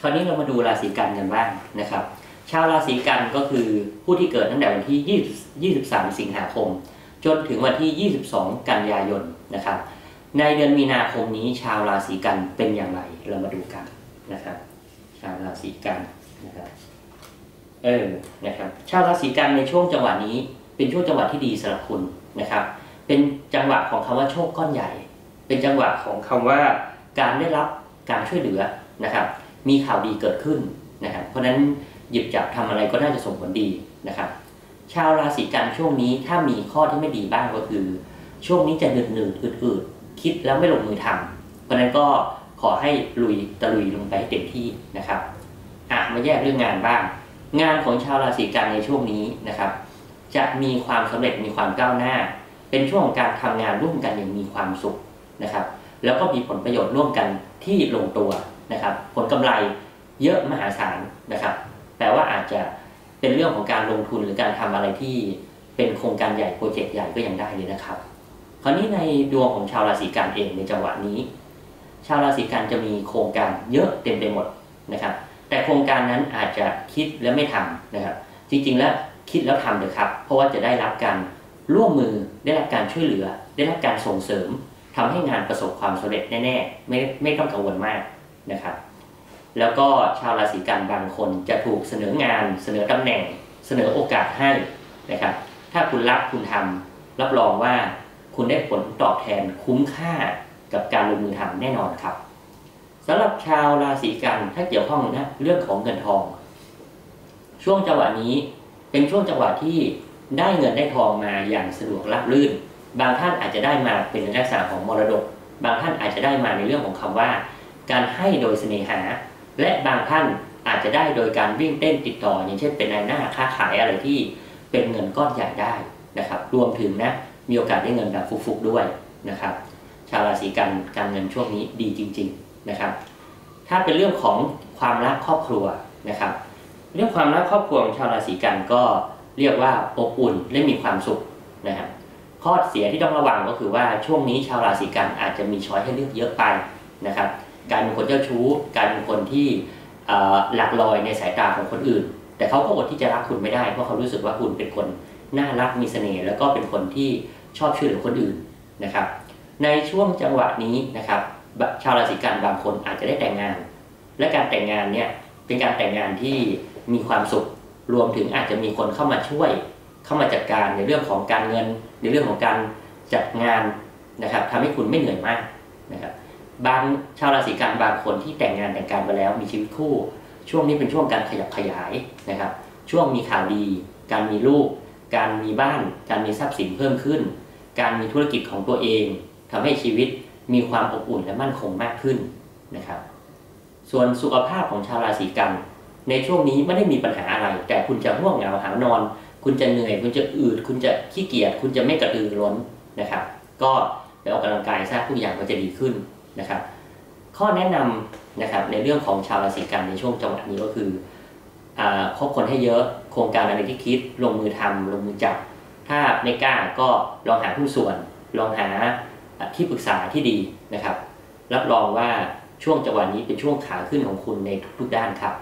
คราวนี้เรามาดูราศีกันกันบ้างนะครับ ชาวราศีกันก็คือผู้ที่เกิดตั้งแต่วันที่ 20 23 สิงหาคม จนถึงวันที่ 22 กันยายนนะครับ ในเดือนมีนาคมนี้ชาวราศีกันเป็นอย่างไรเรามาดูกันนะครับ ชาวราศีกันนะครับเออนะครับ ชาวราศีกันในช่วงจังหวะนี้เป็นช่วงจังหวะที่ดีสำหรับคุณนะครับ เป็นจังหวะของคำว่าโชคก้อนใหญ่ เป็นจังหวะของคำว่าการได้รับการช่วยเหลือนะครับ มีข่าวดีเกิดขึ้นนะครับเพราะนั้นหยิบจับทำอะไรก็น่าจะส่งผลดีนะครับ ชาวราศีกันช่วงนี้ถ้ามีข้อที่ไม่ดีบ้างก็คือ ช่วงนี้จะหนืดหนืดอืดอืดคิดแล้วไม่ลงมือทำเพราะนั้นก็ขอให้ลุยตะลุยลงไปเต็มที่นะครับอะมาแยกเรื่องงานบ้าง งานของชาวราศีกันในช่วงนี้นะครับ จะมีความสำเร็จมีความก้าวหน้า เป็นช่วงของการทำงานร่วมกันอย่างมีความสุขนะครับ แล้วก็มีผลประโยชน์ร่วมกันที่ลงตัว นะครับ ผลกำไรเยอะมหาศาลนะครับ แต่ว่าอาจจะเป็นเรื่องของการลงทุนหรือการทำอะไรที่เป็นโครงการใหญ่โปรเจกต์ใหญ่ก็ยังได้เลยนะครับ คราวนี้ในดวงของชาวราศีกันเองในจังหวะนี้ ชาวราศีกันจะมีโครงการเยอะเต็มไปหมดนะครับ แต่โครงการนั้นอาจจะคิดและไม่ทำนะครับ จริงๆแล้วคิดแล้วทำเลยครับ เพราะว่าจะได้รับการร่วมมือได้รับการช่วยเหลือ ได้รับการส่งเสริมทำให้งานประสบความสำเร็จแน่ๆไม่ไม่ต้องกังวลมาก นะครับ แล้วก็ชาวราศีกันบางคนจะถูกเสนองาน เสนอตำแหน่ง เสนอโอกาสให้นะครับ ถ้าคุณรับคุณทำรับรองว่าคุณได้ผลตอบแทนคุ้มค่ากับการลงมือทำแน่นอนครับสำหรับชาวราศีกันถ้าเกี่ยวข้องนะเรื่องของเงินทอง ช่วงจังหวะนี้เป็นช่วงจังหวะที่ได้เงินได้ทองมาอย่างสะดวกรับลื่น บางท่านอาจจะได้มาเป็นลักษณะของมรดก บางท่านอาจจะได้มาในเรื่องของคำว่า การให้โดยเสน่หา และบางท่านอาจจะได้โดยการวิ่งเต้นติดต่อ อย่างเช่นเป็นนายหน้าค้าขายอะไรที่เป็นเงินก้อนใหญ่ได้นะครับ รวมถึงนะมีโอกาสได้เงินแบบฟุกๆด้วยนะครับ ชาวราศีกันการเงินช่วงนี้ดีจริง ๆนะครับ ถ้าเป็นเรื่องของความรักครอบครัวนะครับ เรื่องความรักครอบครัวของชาวราศีกันก็เรียกว่าอบอุ่นและมีความสุขนะครับข้อเสียที่ต้องระวังก็คือว่าช่วงนี้ชาวราศีกันอาจจะมีช้อยให้เลือกเยอะไปนะครับ การเป็นคนเจ้าชู้การเป็นคนที่หลักลอยในสายตาของคนอื่น แต่เขาก็อดที่จะรักคุณไม่ได้เพราะเขารู้สึกว่าคุณเป็นคนน่ารักมีเสน่ห์แล้วก็เป็นคนที่ชอบช่วยเหลือคนอื่นนะครับ ในช่วงจังหวะนี้นะครับ ชาวราศีกันบางคนอาจจะได้แต่งงาน และการแต่งงานเนี่ยเป็นการแต่งงานที่มีความสุขรวมถึงอาจจะมีคนเข้ามาช่วย เข้ามาจัดการในเรื่องของการเงิน ในเรื่องของการจัดงานนะครับทำให้คุณไม่เหนื่อยมากนะครับ บางชาวราศีกันบางคนที่แต่งงานแต่งการไปแล้วมีชีวิตคู่ ช่วงนี้เป็นช่วงการขยับขยายนะครับ ช่วงมีข่าวดี การมีลูก การมีบ้าน การมีทรัพย์สินเพิ่มขึ้น การมีธุรกิจของตัวเองทำให้ชีวิตมีความอบอุ่นและมั่นคงมากขึ้นนะครับ ส่วนสุขภาพของชาวราศีกัน ในช่วงนี้ไม่ได้มีปัญหาอะไร แต่คุณจะง่วงเหงาหานอน คุณจะเหนื่อย คุณจะอืด คุณจะขี้เกียจคุณจะไม่กระตือร้นนะครับ ก็ไปออกกำลังกายซะทุกอย่างก็จะดีขึ้น นะครับ ข้อแนะนำนะครับในเรื่องของชาวราศีกันในช่วงจังหวะนี้ก็คือคบคนให้เยอะโครงการอะไรที่คิด ลงมือทำลงมือจับ ถ้าไม่กล้าก็ลองหาผู้ส่วน ลองหาที่ปรึกษาที่ดีนะครับ รับรองว่าช่วงจังหวะนี้เป็นช่วงขาขึ้นของคุณในทุกๆด้านครับ